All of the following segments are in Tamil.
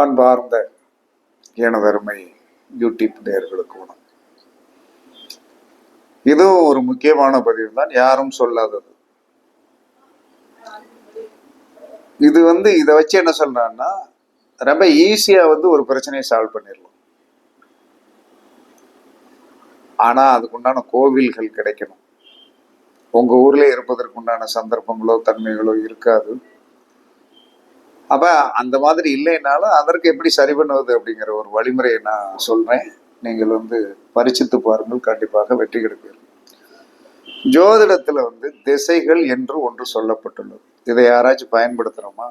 அன்பார்ந்த எனதருமை யூடியூப் நேர்களுக்கு வணக்கம். இதுவும் ஒரு முக்கியமான பதிவு தான் யாரும் சொல்லாதது. இது வந்து இதை வச்சு என்ன சொல்றான்னா ரொம்ப ஈஸியா வந்து ஒரு பிரச்சனையை சால்வ் பண்ணிடலாம். ஆனா அதுக்குண்டான கோவில்கள் கிடைக்கணும். உங்க ஊர்ல இருப்பதற்குண்டான சந்தர்ப்பங்களோ தன்மைகளோ இருக்காது. அப்ப அந்த மாதிரி இல்லைனாலும் அதற்கு எப்படி சரி பண்ணுவது அப்படிங்கிற ஒரு வழிமுறையை நான் சொல்றேன். நீங்கள் வந்து பரிசித்து பாருங்கள். கண்டிப்பாக வெற்றி கிடைப்பீர்கள். ஜோதிடத்துல வந்து திசைகள் என்று ஒன்று சொல்லப்பட்டுள்ளது. இதை யாராச்சும் பயன்படுத்துறோமா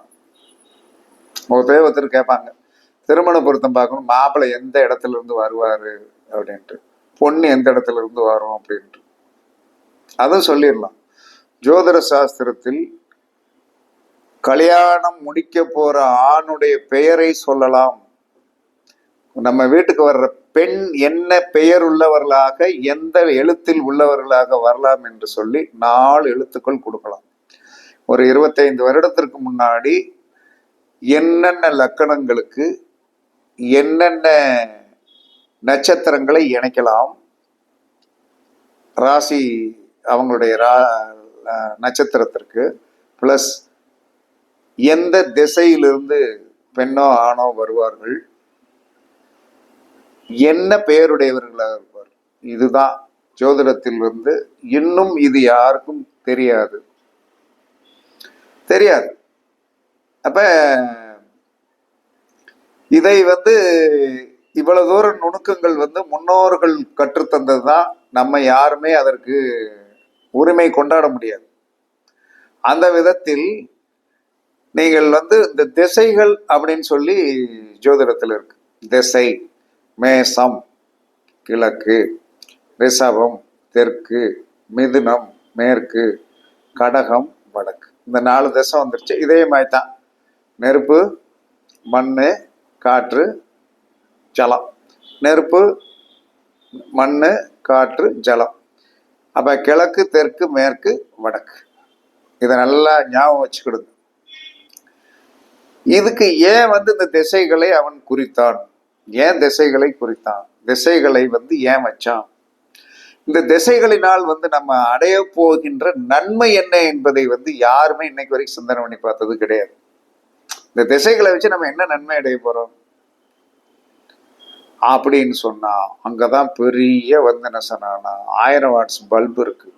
ஒருத்தர் ஒருத்தர் கேட்பாங்க. திருமண பொருத்தம் பார்க்கணும். மாப்பிள்ளை எந்த இடத்துல இருந்து வருவாரு அப்படின்ட்டு. பொண்ணு எந்த இடத்துல இருந்து வரும் அப்படின்ட்டு. அதுவும் சொல்லிடலாம். ஜோதிட சாஸ்திரத்தில் கல்யாணம் முடிக்க போற ஆணுடைய பெயரை சொல்லலாம். நம்ம வீட்டுக்கு வர்ற பெண் என்ன பெயர் உள்ளவர்களாக எந்த எழுத்தில் உள்ளவர்களாக வரலாம் என்று சொல்லி நாலு எழுத்துக்கள் கொடுக்கலாம். ஒரு இருபத்தைந்து வருடத்திற்கு முன்னாடி என்னென்ன லக்கணங்களுக்கு என்னென்ன நட்சத்திரங்களை இணைக்கலாம் ராசி அவங்களுடைய ரா நட்சத்திரத்திற்கு ப்ளஸ் எந்த திசையிலிருந்து பெண்ணோ ஆணோ வருவார்கள்? என்ன பெயருடையவர்களாக இருப்பார்? இதுதான் ஜோதிடத்தில் வந்து இன்னும் இது யாருக்கும் தெரியாது. தெரியாது. அப்ப இதை வந்து இவ்வளவு தூரம் நுணுக்கங்கள் வந்து முன்னோர்கள் கற்றுத்தந்தது தான் நம்ம யாருமே அதற்கு உரிமை கொண்டாட முடியாது. அந்த விதத்தில் நீங்கள் வந்து இந்த திசைகள் அப்படின்னு சொல்லி ஜோதிடத்தில் இருக்கு. திசை மேசம் கிழக்கு ரிஷபம் தெற்கு மிதுனம் மேற்கு கடகம் வடக்கு. இந்த நாலு திசை வந்துருச்சு. இதே மாதிரி தான் நெருப்பு மண் காற்று ஜலம். நெருப்பு மண் காற்று ஜலம். அப்போ கிழக்கு தெற்கு மேற்கு வடக்கு. இதை நல்லா ஞாபகம் வச்சுக்கிடுங்க. இதுக்கு ஏன் வந்து இந்த திசைகளை அவன் குறித்தான்? ஏன் திசைகளை குறித்தான்? திசைகளை வந்து ஏன் வச்சான்? இந்த திசைகளினால் வந்து நம்ம அடைய போகின்ற நன்மை என்ன என்பதை வந்து யாருமே இன்னைக்கு வரைக்கும் சிந்தனை பண்ணி பார்த்தது கிடையாது. இந்த திசைகளை வச்சு நம்ம என்ன நன்மை அடைய போறோம்? அப்படின்னு சொன்னா அங்கதான் பெரிய வந்து ஆயிரம் வாட்ஸ் பல்பு இருக்கு.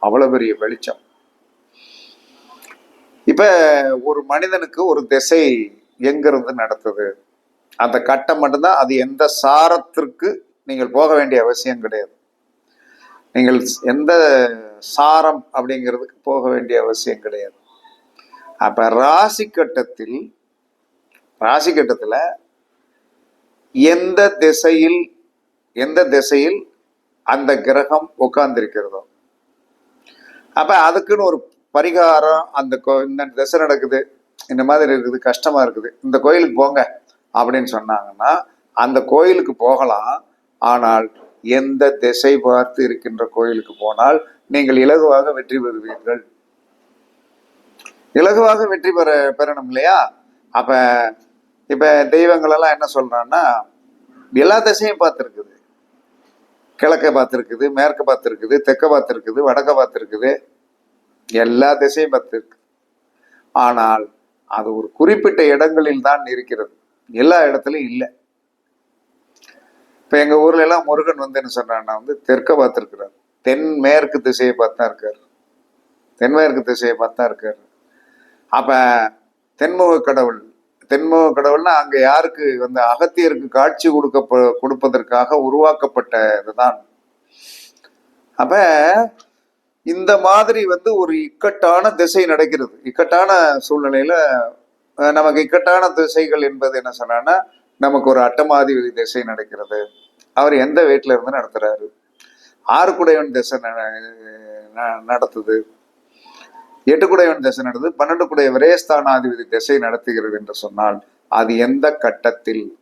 அவ்வளவு பெரிய வெளிச்சம். இப்போ ஒரு மனிதனுக்கு ஒரு திசை எங்கிருந்து நடத்துது? அந்த கட்டம் மட்டும்தான் அது எந்த சாரத்திற்கு நீங்கள் போக வேண்டிய அவசியம் கிடையாது. நீங்கள் எந்த சாரம் அப்படிங்கிறதுக்கு போக வேண்டிய அவசியம் கிடையாது. அப்போ ராசி கட்டத்தில் ராசி கட்டத்தில் எந்த திசையில் எந்த திசையில் அந்த கிரகம் உட்கார்ந்திருக்கிறதோ? அப்போ அதுக்குன்னு ஒரு பரிகாரம் அந்த கோ இந்த திசை நடக்குது இந்த மாதிரி இருக்குது கஷ்டமா இருக்குது இந்த கோயிலுக்கு போங்க அப்படின்னு சொன்னாங்கன்னா அந்த கோயிலுக்கு போகலாம். ஆனால் எந்த திசை பார்த்து இருக்கின்ற கோயிலுக்கு போனால் நீங்கள் இலகுவாக வெற்றி பெறுவீர்கள். இலகுவாக வெற்றி பெற பெறணும் இல்லையா? அப்ப இப்ப தெய்வங்களெல்லாம் என்ன சொல்றான்னா எல்லா திசையும் பார்த்துருக்குது. கிழக்க பார்த்துருக்குது மேற்க பார்த்துருக்குது தெற்க பார்த்துருக்குது வடக்க பார்த்துருக்குது. எல்லா திசையும் பார்த்துருக்கு ஆனால் அது ஒரு குறிப்பிட்ட இடங்களில் தான் இருக்கிறது. எல்லா இடத்துலையும் இல்லை. இப்போ எங்கள் ஊர்ல எல்லாம் முருகன் வந்து என்ன சொன்னான்னா வந்து தெற்க பார்த்துருக்கிறார். தென் மேற்கு திசையை பார்த்து தான் இருக்கார். தென்மேற்கு திசையை பார்த்து தான் இருக்கார். அப்போ தென்முக கடவுள் தென்முக கடவுள்னா அங்கே யாருக்கு வந்து அகத்தியருக்கு காட்சி கொடுக்க கொடுப்பதற்காக உருவாக்கப்பட்ட இதுதான் அப்போ இந்த மாதிரி வந்து ஒரு இக்கட்டான திசை நடக்கிறது. இக்கட்டான சூழ்நிலையில நமக்கு இக்கட்டான திசைகள் என்பது என்ன சொன்னான்னா நமக்கு ஒரு அட்டமாதிபதி திசை நடக்கிறது. அவர் எந்த வீட்டில இருந்து நடத்துறாரு? ஆறுக்குடையவன் திசை ந- ந- நடத்துது. எட்டுக்குடையவன் திசை நடத்துது. பன்னெண்டு குடைய விரயஸ்தானாதிபதி திசை நடத்துகிறது என்று சொன்னால் அது எந்த கட்டத்தில்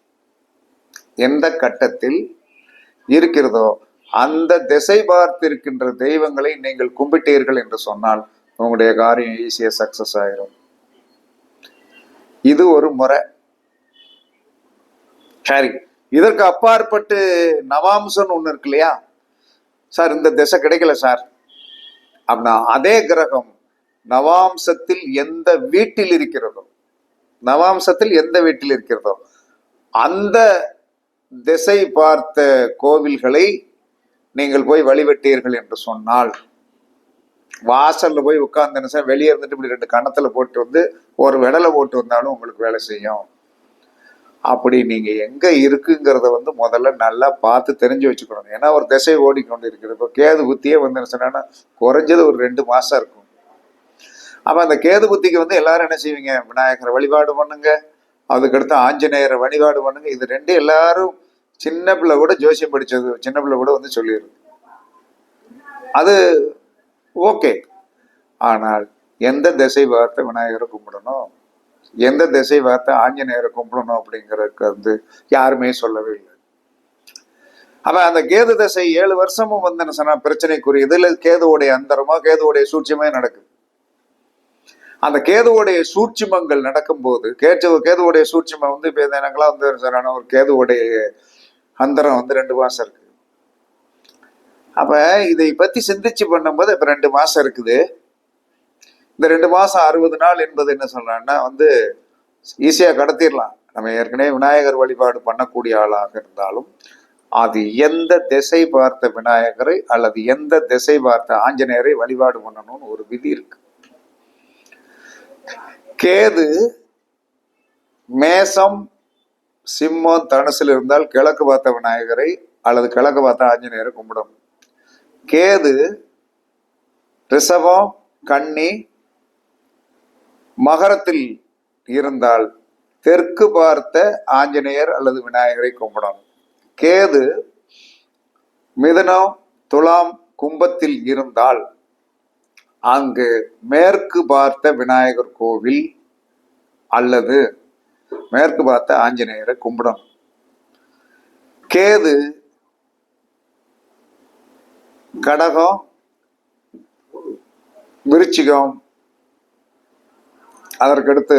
எந்த கட்டத்தில் இருக்கிறதோ அந்த திசை பார்த்திருக்கின்ற தெய்வங்களை நீங்கள் கும்பிட்டீர்கள் என்று சொன்னால் உங்களுடைய காரியம் ஈஸியாக சக்சஸ் ஆயிரும். இது ஒரு முறை. சரி இதற்கு அப்பாற்பட்டு நவாம்சன் ஒன்று இருக்கு இல்லையா? சார் இந்த திசை கிடைக்கல சார். அப்படின்னா அதே கிரகம் நவாம்சத்தில் எந்த வீட்டில் இருக்கிறதோ நவாம்சத்தில் எந்த வீட்டில் இருக்கிறதோ அந்த திசை பார்த்த கோவில்களை நீங்கள் போய் வழிபட்டீர்கள் என்று சொன்னால் வாசல்ல போய் உட்கார்ந்து சார் வெளியே இருந்துட்டு இப்படி ரெண்டு கணத்துல போட்டு வந்து ஒரு விடலை போட்டு வந்தாலும் உங்களுக்கு வேலை செய்யும். அப்படி நீங்க எங்க இருக்குங்கிறத வந்து முதல்ல நல்லா பார்த்து தெரிஞ்சு வச்சுக்கணும். ஏன்னா ஒரு திசை ஓடிக்கொண்டு இருக்கிறது இப்போ கேது புத்தியே வந்து என்ன சொன்னா குறைஞ்சது ஒரு ரெண்டு மாசம் இருக்கும். அப்ப அந்த கேது புத்திக்கு வந்து எல்லாரும் என்ன செய்வீங்க? விநாயகரை வழிபாடு பண்ணுங்க. அதுக்கடுத்து ஆஞ்சநேயரை வழிபாடு பண்ணுங்க. இது ரெண்டு எல்லாரும் சின்ன பிள்ளை கூட ஜோசியம் படிச்சது சின்ன பிள்ளை கூட வந்து சொல்லிடுது அது ஓகே. ஆனால் எந்த திசை வார்த்தை விநாயகரை கும்பிடணும்? எந்த திசை வார்த்தை ஆஞ்சநேயரை கும்பிடணும் அப்படிங்கிறதுக்கு வந்து யாருமே சொல்லவே இல்லை. அப்ப அந்த கேது தசை ஏழு வருஷமும் வந்து என்ன சொன்னா பிரச்சனைக்குரிய இதுல கேதுவோடைய அந்தரமோ கேதுவோடைய சூட்சியமே நடக்குது. அந்த கேதுவோடைய சூட்சிமங்கள் நடக்கும்போது கேட்டு கேதுவோடைய சூட்சிமம் வந்து இப்போ எனக்கெல்லாம் வந்து ஒரு கேதுவோடைய மந்திரம் வந்து ரெண்டு மாசம் இருக்கு. அப்ப இதை பத்தி சிந்திச்சு பண்ணும்போது இப்ப ரெண்டு மாசம் இருக்குது. இந்த ரெண்டு மாசம் அறுபது நாள் என்பது என்ன சொல்கிறான்னா வந்து ஈஸியா கடத்திடலாம். நம்ம ஏற்கனவே விநாயகர் வழிபாடு பண்ணக்கூடிய ஆளாக இருந்தாலும் அது எந்த திசை பார்த்த விநாயகரை அல்லது எந்த திசை பார்த்த ஆஞ்சநேயரை வழிபாடு பண்ணணும்னு ஒரு விதி இருக்கு. கேது மேசம் சிம்மம் தனுசில் இருந்தால் கிழக்கு பார்த்த விநாயகரை அல்லது கிழக்கு பார்த்த ஆஞ்சநேயரை கும்பிடும். கேது ரிஷபம் கன்னி மகரத்தில் இருந்தால் தெற்கு பார்த்த ஆஞ்சநேயர் அல்லது விநாயகரை கும்பிடணும் கேது மிதனம் துலாம் கும்பத்தில் இருந்தால் அங்கு மேற்கு பார்த்த விநாயகர் கோவில் அல்லது மேற்கு பார்த்த ஆஞ்சநேயரை கும்பிடணும். கேது கடகம் விருச்சிகம் அதற்கடுத்து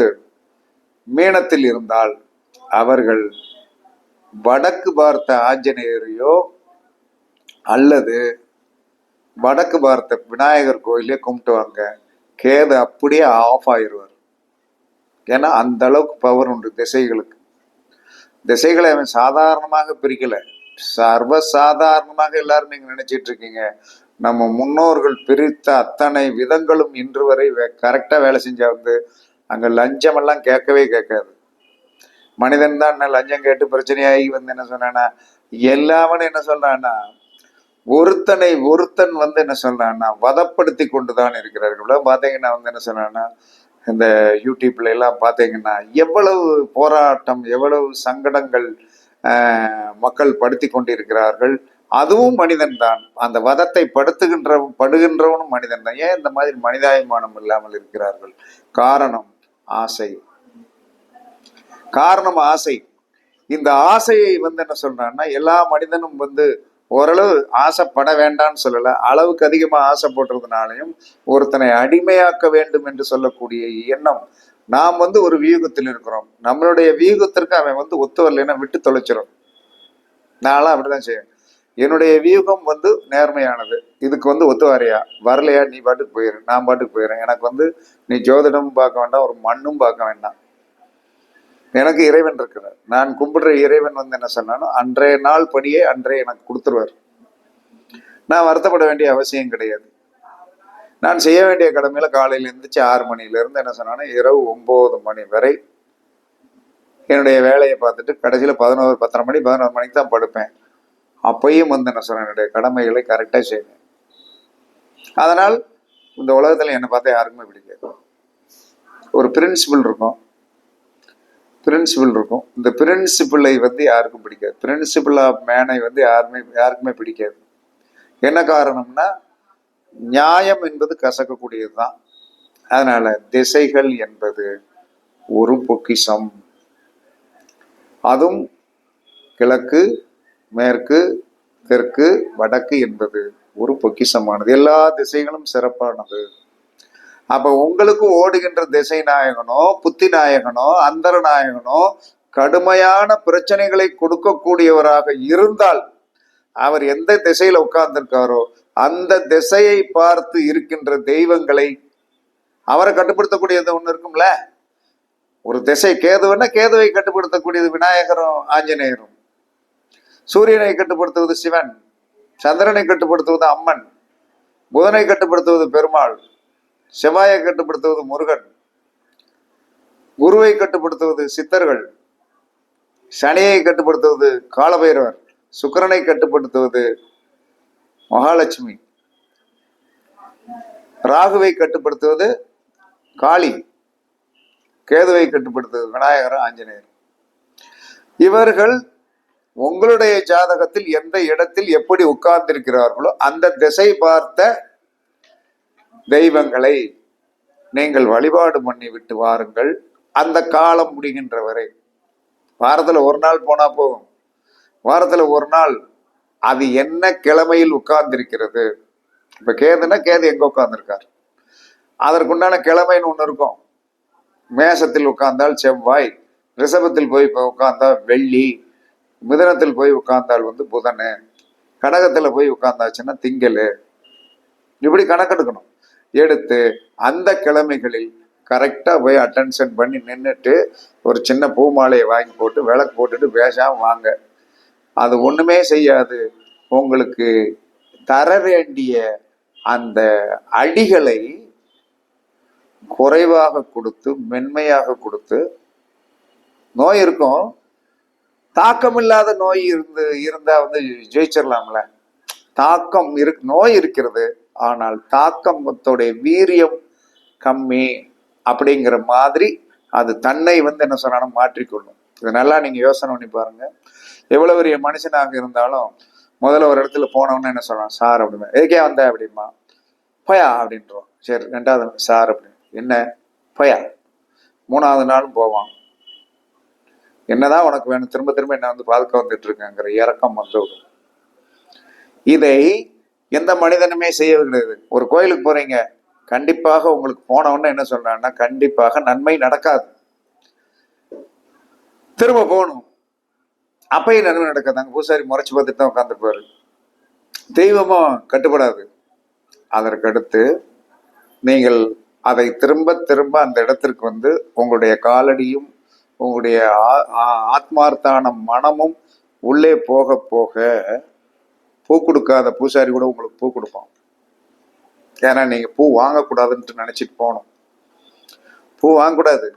மீனத்தில் இருந்தால் அவர்கள் வடக்கு பார்த்த ஆஞ்சநேயரையோ அல்லது வடக்கு பார்த்த விநாயகர் கோயிலே கும்பிட்டுவாங்க கேது அப்படியே ஆஃப் ஆயிடுவார் ஏன்னா அந்த அளவுக்கு பவர் உண்டு திசைகளுக்கு. திசைகளை அவன் சாதாரணமாக பிரிக்கலை. சர்வ சாதாரணமாக எல்லாரும் நீங்க நினைச்சிட்டு இருக்கீங்க. நம்ம முன்னோர்கள் பிரித்த அத்தனை விதங்களும் இன்று வரை கரெக்டா வேலை செஞ்சா வந்து அங்க லஞ்சம் எல்லாம் கேட்கவே கேட்காது. மனிதன் தான் என்ன லஞ்சம் கேட்டு பிரச்சனையாகி வந்து என்ன சொன்னானா எல்லாவனும் என்ன சொல்றான்னா ஒருத்தனை ஒருத்தன் வந்து என்ன சொல்றான்னா வதப்படுத்தி கொண்டுதான் இருக்கிறார்கள். பார்த்தீங்கன்னா வந்து என்ன சொன்னான்னா இந்த யூடியூப்ல எல்லாம் பார்த்தீங்கன்னா எவ்வளவு போராட்டம் எவ்வளவு சங்கடங்கள் மக்கள் படுத்தி கொண்டிருக்கிறார்கள். அதுவும் மனிதன் தான். அந்த வதத்தை படுத்துகின்ற படுகின்றவனும் மனிதன் தான். ஏன் இந்த மாதிரி மனிதாபிமானம் இல்லாமல் இருக்கிறார்கள்? காரணம் ஆசை. காரணம் ஆசை. இந்த ஆசையை வந்து என்ன சொல்றான்னா எல்லா மனிதனும் வந்து ஓரளவு ஆசைப்பட வேண்டாம்னு சொல்லல. அளவுக்கு அதிகமாக ஆசைப்படுறதுனாலையும் ஒருத்தனை அடிமையாக்க வேண்டும் என்று சொல்லக்கூடிய எண்ணம் நாம் வந்து ஒரு வியூகத்தில் இருக்கிறோம். நம்மளுடைய வியூகத்திற்கு அவன் வந்து ஒத்து வரலைன்னா விட்டு தொலைச்சிடும் நான்லாம் அப்படிதான் செய்வேன். என்னுடைய வியூகம் வந்து நேர்மையானது. இதுக்கு வந்து ஒத்து வரையா? வரலையா? நீ பாட்டுக்கு போயிரு. நான் பாட்டுக்கு போயிடுறேன் எனக்கு வந்து நீ ஜோதிடமும் பார்க்க வேண்டாம் ஒரு மண்ணும் பார்க்க வேண்டாம். எனக்கு இறைவன் இருக்கிறார். நான் கும்பிடுற இறைவன் வந்து என்ன சொன்னாலும் அன்றைய நாள் படியே அன்றைய எனக்கு கொடுத்துருவார். நான் வருத்தப்பட வேண்டிய அவசியம் கிடையாது. நான் செய்ய வேண்டிய கடமையில காலையில இருந்துச்சு ஆறு மணில என்ன சொன்னாலும் இரவு ஒன்பது மணி வரை என்னுடைய வேலையை பார்த்துட்டு கடைசியில் பதினோரு பத்தரை மணி பதினோரு மணிக்கு தான் படுப்பேன். அப்பையும் வந்து என்ன சொன்னேன் என்னுடைய கடமைகளை கரெக்டாக செய்வேன். அதனால் இந்த உலகத்தில் என்னை பார்த்தா யாருக்குமே பிடிக்காது. ஒரு பிரின்சிபல் இருக்கும். பிரின்சிபிள் இருக்கும். இந்த பிரின்சிபிளை வந்து யாருக்கும் பிடிக்காது. பிரின்சிபிள் ஆஃப் மேனை வந்து யாருமே யாருக்குமே பிடிக்காது. என்ன காரணம்னா நியாயம் என்பது கசக்கக்கூடியது தான் அதனால திசைகள் என்பது ஒரு பொக்கிஷம். அதுவும் கிழக்கு மேற்கு தெற்கு வடக்கு என்பது ஒரு பொக்கிஷமானது. எல்லா திசைகளும் சிறப்பானது. அப்ப உங்களுக்கும் ஓடுகின்ற திசை நாயகனோ புத்தி நாயகனோ அந்தர நாயகனோ கடுமையான பிரச்சனைகளை கொடுக்கக்கூடியவராக இருந்தால் அவர் எந்த திசையில உட்கார்ந்திருக்காரோ அந்த திசையை பார்த்து இருக்கின்ற தெய்வங்களை அவரை கட்டுப்படுத்தக்கூடியது ஒண்ணு இருக்கும்ல? ஒரு திசை கேதுவன்னா கேதுவை கட்டுப்படுத்தக்கூடியது விநாயகரும் ஆஞ்சநேயரும். சூரியனை கட்டுப்படுத்துவது சிவன் சந்திரனை கட்டுப்படுத்துவது அம்மன் புதனை கட்டுப்படுத்துவது பெருமாள். செவ்வாயை கட்டுப்படுத்துவது முருகன் குருவை கட்டுப்படுத்துவது சித்தர்கள் சனியை கட்டுப்படுத்துவது காலபைரவர் சுக்கிரனை கட்டுப்படுத்துவது மகாலட்சுமி ராகுவை கட்டுப்படுத்துவது காளி கேதுவை கட்டுப்படுத்துவது விநாயகர் ஆஞ்சநேயர். இவர்கள் உங்களுடைய ஜாதகத்தில் எந்த இடத்தில் எப்படி உட்கார்ந்திருக்கிறார்களோ அந்த திசை பார்த்த தெய்வங்களை நீங்கள் வழிபாடு பண்ணி விட்டு வாருங்கள். அந்த காலம் முடிகின்ற வரை. வாரத்தில் ஒரு நாள் போனா போதும். வாரத்தில் ஒரு நாள் அது என்ன கிழமையில் உட்கார்ந்திருக்கிறது? இப்ப கேதுன்னா கேது எங்க உட்கார்ந்திருக்கார்? அதற்குண்டான கிழமைன்னு ஒன்று இருக்கும். மேசத்தில் உட்கார்ந்தால் செவ்வாய் ரிஷபத்தில் போய் இப்போ உட்கார்ந்தால் வெள்ளி மிதனத்தில் போய் உட்கார்ந்தால் வந்து புதனு கடகத்தில் போய் உட்கார்ந்தாச்சுன்னா திங்கள். இப்படி கணக்கெடுக்கணும். எடுத்து அந்த கிழமைகளில் கரெக்டாக போய் அட்டென்ஷன் பண்ணி நின்றுட்டு ஒரு சின்ன பூ மாலையை வாங்கி போட்டு விளக்கு போட்டுட்டு பேசாமல் வாங்க. அது ஒன்றுமே செய்யாது. உங்களுக்கு தர வேண்டிய அந்த அடிகளை குறைவாக கொடுத்து மென்மையாக கொடுத்து நோய் இருக்கும். தாக்கம் இல்லாத நோய் இருந்து இருந்தால் வந்து ஜெயிச்சிடலாம்ல தாக்கம் இரு நோய் இருக்கிறது. ஆனால் தாக்கத்தோடைய வீரியம் கம்மி அப்படிங்கிற மாதிரி அது தன்னை வந்து என்ன சொன்னாலும் மாற்றிக்கொள்ளும். இது நல்லா நீங்க யோசனை பண்ணி பாருங்க. எவ்வளவு பெரிய மனுஷனாக இருந்தாலும் முதல்ல ஒரு இடத்துல போனவொன்னு என்ன சொல்லலாம் சார் அப்படிமா. எதுக்கே வந்த? அப்படிமா. பயா அப்படின்றோம். சரி ரெண்டாவது சார் அப்படின்னு. என்ன? பயா. மூணாவது நாளும் போவான். என்னதான் உனக்கு வேணும்? திரும்ப திரும்ப என்ன வந்து பார்க்க வந்துட்டு இருக்கேங்கிற இறக்கம் வந்து இதை எந்த மனிதனுமே செய்ய கிடையாது. ஒரு கோயிலுக்கு போறீங்க கண்டிப்பாக உங்களுக்கு போனவொன்னே என்ன சொல்றாங்கன்னா கண்டிப்பாக நன்மை நடக்காது. திரும்ப போகணும். அப்பயும் நன்மை நடக்காதாங்க பூசாரி முறைச்சு பார்த்துட்டு தான் உட்காந்துருப்பாரு தெய்வமும் கட்டுப்படாது. அதற்கடுத்து நீங்கள் அதை திரும்ப திரும்ப அந்த இடத்திற்கு வந்து உங்களுடைய காலடியும் உங்களுடைய ஆ- ஆத்மார்த்தான மனமும் உள்ளே போக போக பூ கொடுக்காத பூசாரி கூட உங்களுக்கு பூ கொடுப்பான். ஏன்னா நீங்கள் பூ வாங்கக்கூடாதுன்ட்டு நினச்சிட்டு போகணும். பூ வாங்கக்கூடாது.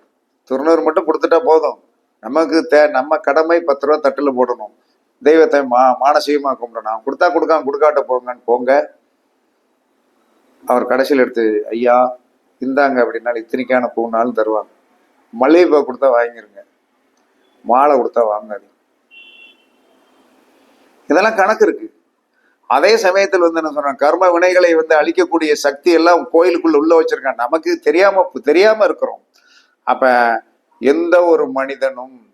துறநூறு மட்டும் கொடுத்துட்டா போதும். நமக்கு தே நம்ம கடமை பத்து ரூபா தட்டில் போடணும். தெய்வத்தை மா மானசீகமாக கும்பிடணும். கொடுத்தா கொடுக்காம கொடுக்காட்ட போங்கன்னு போங்க. அவர் கடைசியில் எடுத்து ஐயா இந்தாங்க அப்படின்னா இத்தனைக்கான பூனாலும் தருவாங்க. மல்லிகைப்பூ கொடுத்தா வாங்கிருங்க. மாலை கொடுத்தா வாங்காதீங்க. இதெல்லாம் கணக்கு இருக்குது அதே சமயத்தில் வந்து என்ன சொல்றாங்க கர்ம வினைகளை வந்து அழிக்கக்கூடிய சக்தி எல்லாம் கோயிலுக்குள்ள உள்ள வச்சிருக்காங்க. நமக்கு தெரியாம தெரியாம இருக்கிறோம். அப்ப எந்த ஒரு மனிதனும்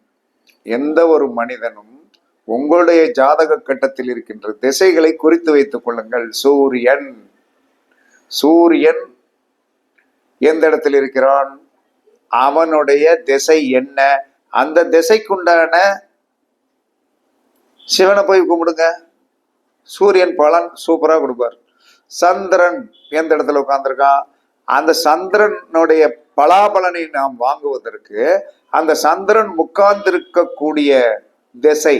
எந்த ஒரு மனிதனும் உங்களுடைய ஜாதக கட்டத்தில் இருக்கின்ற திசைகளை குறித்து வைத்துக் கொள்ளுங்கள். சூரியன் சூரியன் எந்த இடத்தில் இருக்கிறான்? அவனுடைய திசை என்ன? அந்த திசைக்குண்டான சிவனை போய் கும்பிடுங்க. சூரியன் பலன் சூப்பரா கொடுப்பார். சந்திரன் எந்த இடத்துல உட்காந்துருக்கான் அந்த சந்திரனுடைய பலாபலனை நாம் வாங்குவதற்கு அந்த சந்திரன் உட்கார்ந்திருக்கக்கூடிய திசை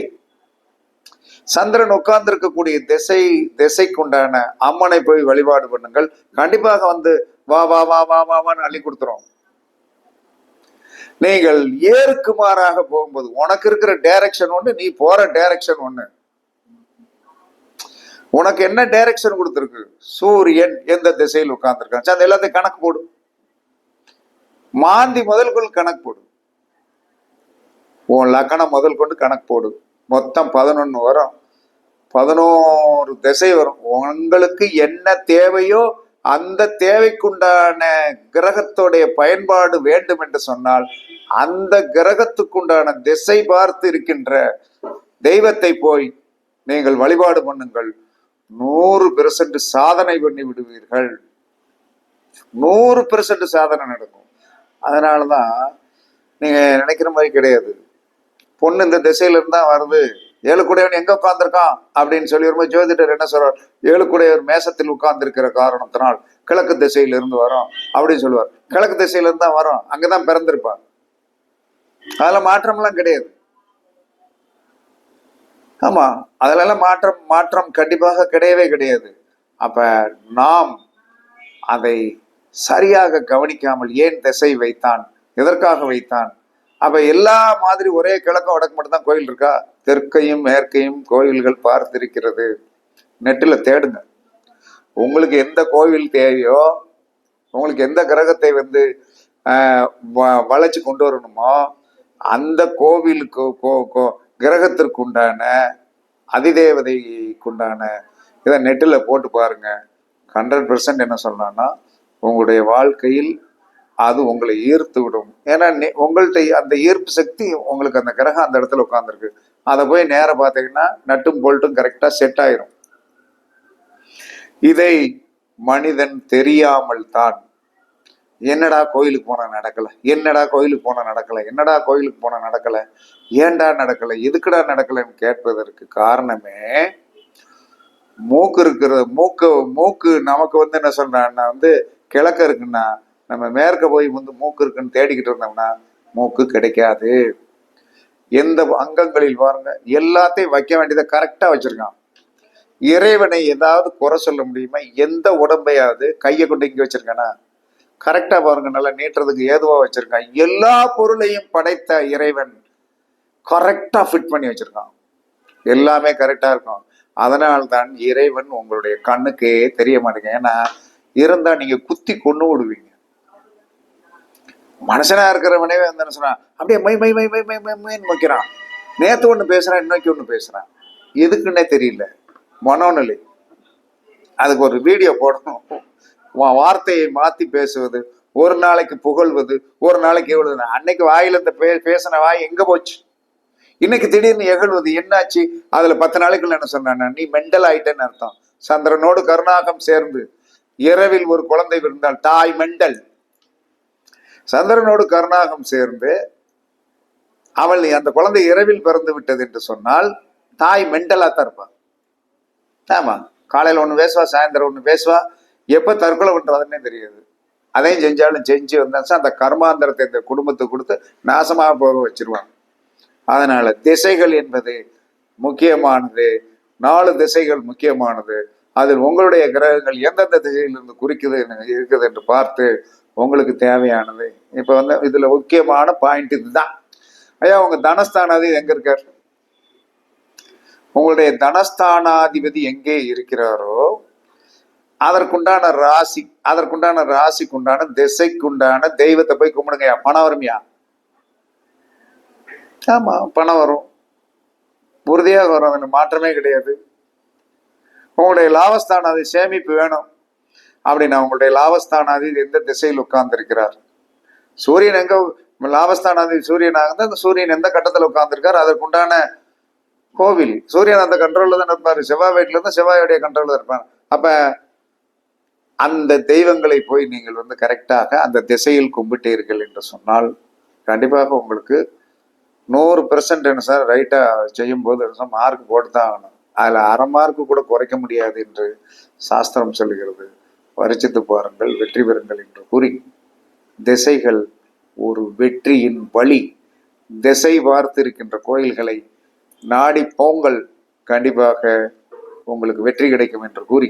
சந்திரன் உட்கார்ந்திருக்கக்கூடிய திசை திசைக்குண்டான அம்மனை போய் வழிபாடு பண்ணுங்கள். கண்டிப்பாக வந்து வா வா வா வா வா வான்னு அள்ளி கொடுத்துரும். நீங்கள் ஏருக்கு மாறாக போகும்போது உனக்கு இருக்கிற டைரக்ஷன் ஒன்று நீ போற டைரக்ஷன் ஒன்று உனக்கு என்ன டைரக்ஷன் கொடுத்துருக்கு? சூரியன் எந்த திசையில் உட்கார்ந்துருக்கான்? அது எல்லாத்தையும் கணக்கு போடு. மாந்தி முதல்கொள் கணக்கு போடு. உன் லக்கணம் முதல் கொண்டு கணக்கு போடு. மொத்தம் பதினொன்று வரும். பதினோரு திசை வரும். உங்களுக்கு என்ன தேவையோ அந்த தேவைக்குண்டான கிரகத்தோடைய பயன்பாடு வேண்டும் என்று சொன்னால் அந்த கிரகத்துக்குண்டான திசை பார்த்து இருக்கின்ற தெய்வத்தை போய் நீங்கள் வழிபாடு பண்ணுங்கள். நூறு பெர்சன்ட் சாதனை பண்ணி விடுவீர்கள். நூறு பெர்சன்ட் சாதனை நடக்கும். அதனாலதான் நீங்கள் நினைக்கிற மாதிரி கிடையாது. பொண்ணு இந்த திசையில இருந்தா வருது ஏழு எங்கே எங்க அப்படின்னு சொல்லி வரும்போது ஜோதிடர் என்ன சொல்றார்? ஏழு கூடையவர் மேசத்தில் உட்கார்ந்துருக்கிற காரணத்தினால் கிழக்கு திசையில இருந்து அப்படின்னு சொல்லுவார். கிழக்கு திசையில இருந்தா அங்கே அங்கதான் பிறந்திருப்பார். அதுல மாற்றம்லாம் கிடையாது. ஆமா அதுலலாம் மாற்றம் மாற்றம் கண்டிப்பாக கிடையவே கிடையாது. அப்ப நாம் அதை சரியாக கவனிக்காமல் ஏன் திசை வைத்தான்? எதற்காக வைத்தான்? அப்ப எல்லா மாதிரி ஒரே கிழக்கம் வடக்கு மட்டும்தான் கோயில் இருக்கா? தெற்கையும் மேற்கையும் கோயில்கள் பார்த்திருக்கிறது. நெட்டில் தேடுங்க. உங்களுக்கு எந்த கோவில் தேவையோ உங்களுக்கு எந்த கிரகத்தை வந்து வ- வளைச்சு கொண்டு வரணுமோ அந்த கோவிலுக்கு கோ- கோ- கிரகத்திற்கு உண்டான அதிதேவதைக்கு உண்டான இதை நெட்டில் போட்டு பாருங்க. ஹண்ட்ரட் பர்சன்ட் என்ன சொல்லலாம்னா உங்களுடைய வாழ்க்கையில் அது உங்களை ஈர்த்து விடும். ஏன்னா நெ- அந்த ஈர்ப்பு சக்தி உங்களுக்கு அந்த கிரகம் அந்த இடத்துல உட்காந்துருக்கு அதை போய் நேராக பார்த்தீங்கன்னா நட்டும் போல்ட்டும் கரெக்டாக செட் ஆயிரும். இதை மனிதன் தெரியாமல் தான் என்னடா கோயிலுக்கு போனால் நடக்கலை? என்னடா கோயிலுக்கு போனால் நடக்கலை? என்னடா கோயிலுக்கு போனால் நடக்கல? ஏன்டா நடக்கலை? எதுக்குடா நடக்கலைன்னு கேட்பதற்கு காரணமே மூக்கு இருக்கிற மூக்கு மூக்கு நமக்கு வந்து என்ன சொல்றான்னா வந்து கிழக்க இருக்குன்னா நம்ம மேற்க போய் வந்து மூக்கு இருக்குன்னு தேடிக்கிட்டு இருந்தோம்னா மூக்கு கிடைக்காது. எந்த அங்கங்களில் பாருங்க எல்லாத்தையும் வைக்க வேண்டியதை கரெக்டாக வச்சுருக்கான். இறைவனை ஏதாவது குறை சொல்ல முடியுமா? எந்த உடம்பையாவது கையை கொண்டு இங்கே வச்சிருக்கானா? கரெக்டாக பாருங்க நல்லா நீட்டுறதுக்கு ஏதுவாக வச்சுருக்கான் எல்லா பொருளையும் படைத்த இறைவன் கரெக்டாக ஃபிட் பண்ணி வச்சுருக்கான். எல்லாமே கரெக்டாக இருக்கும். அதனால்தான் இறைவன் உங்களுடைய கண்ணுக்கே தெரிய மாட்டேங்க. ஏன்னா இருந்தால் நீங்கள் குத்தி கொண்டு விடுவீங்க. மனுஷனா இருக்கிறவனே வந்து என்ன சொன்னான் அப்படியே மை மை மை மை மை மை மைன்னு வைக்கிறான் நேற்று ஒன்று பேசுகிறான் இன்னைக்கு ஒன்று பேசுகிறான் எதுக்குன்னே தெரியல. மனோநிலை. அதுக்கு ஒரு வீடியோ போடணும். உன் வார்த்தையை மாத்தி பேசுவது ஒரு நாளைக்கு புகழ்வது ஒரு நாளைக்கு எவ்வளவு அன்னைக்கு வாயில இந்த பே பேசின வாய் எங்க போச்சு? இன்னைக்கு திடீர்னு எகழ்வது என்னாச்சு? அதுல பத்து நாளைக்குள்ள என்ன சொன்னான் நீ மெண்டல் ஆயிட்டேன்னு அர்த்தம். சந்திரனோடு கருணாகம் சேர்ந்து இரவில் ஒரு குழந்தை இருந்தால் தாய் மெண்டல். சந்திரனோடு கருணாகம் சேர்ந்து அவள் அந்த குழந்தை இரவில் பிறந்து விட்டது என்று சொன்னால் தாய் மெண்டலா தான் இருப்பான் ஆமா காலையில ஒண்ணு பேசுவா சாயந்தரம் ஒண்ணு பேசுவா எப்போ தற்கொலை பண்ணுறதுன்னே தெரியாது. அதையும் செஞ்சாலும் செஞ்சு வந்தாச்சும் அந்த கர்மாந்திரத்தை இந்த குடும்பத்துக்கு கொடுத்து நாசமாக போக வச்சிருவாங்க. அதனால திசைகள் என்பது முக்கியமானது. நாலு திசைகள் முக்கியமானது. அதில் உங்களுடைய கிரகங்கள் எந்தெந்த திசையிலிருந்து குறிக்குது இருக்குது என்று பார்த்து உங்களுக்கு தேவையானது. இப்போ வந்து இதுல முக்கியமான பாயிண்ட் இதுதான். ஐயா உங்க தனஸ்தானாதி எங்க இருக்கார்? உங்களுடைய தனஸ்தானாதிபதி எங்கே இருக்கிறாரோ அதற்குண்டான ராசி அதற்குண்டான ராசிக்குண்டான திசைக்குண்டான தெய்வத்தை போய் கும்பிடுங்கய்யா. பணம் வருமையா? ஆமா பணம் வரும். உறுதியாக வரும் அதில் மாற்றமே கிடையாது. உங்களுடைய லாபஸ்தானாதி சேமிப்பு வேணும். அப்படின்னா உங்களுடைய லாபஸ்தானாதி எந்த திசையில் உட்கார்ந்துருக்கிறார்? சூரியன் எங்க லாபஸ்தானாதி சூரியனாக இருந்தால் அந்த சூரியன் எந்த கட்டத்தில் உட்கார்ந்துருக்கார்? அதற்குண்டான கோவில். சூரியன் அந்த கண்ட்ரோல்ல தான் இருப்பார். செவ்வாய் வீட்டுல இருந்து செவ்வாயுடைய கண்ட்ரோல்ல இருப்பார். அப்ப அந்த தெய்வங்களை போய் நீங்கள் வந்து கரெக்டாக அந்த திசையில் கும்பிட்டீர்கள் என்று சொன்னால் கண்டிப்பாக உங்களுக்கு நூறு பெர்சன்ட் என்ன சார் ரைட்டா செய்யும் போது மார்க் போட்டு தான் ஆகணும். அதுல அரை மார்க்கு கூட குறைக்க முடியாது என்று சாஸ்திரம் சொல்லுகிறது. பரிச்சித்து பாருங்கள் வெற்றி பெறுங்கள் என்று கூறி திசைகள் ஒரு வெற்றியின் வழி. திசை பார்த்திருக்கின்ற கோயில்களை நாடி போங்கள். கண்டிப்பாக உங்களுக்கு வெற்றி கிடைக்கும் என்று கூறி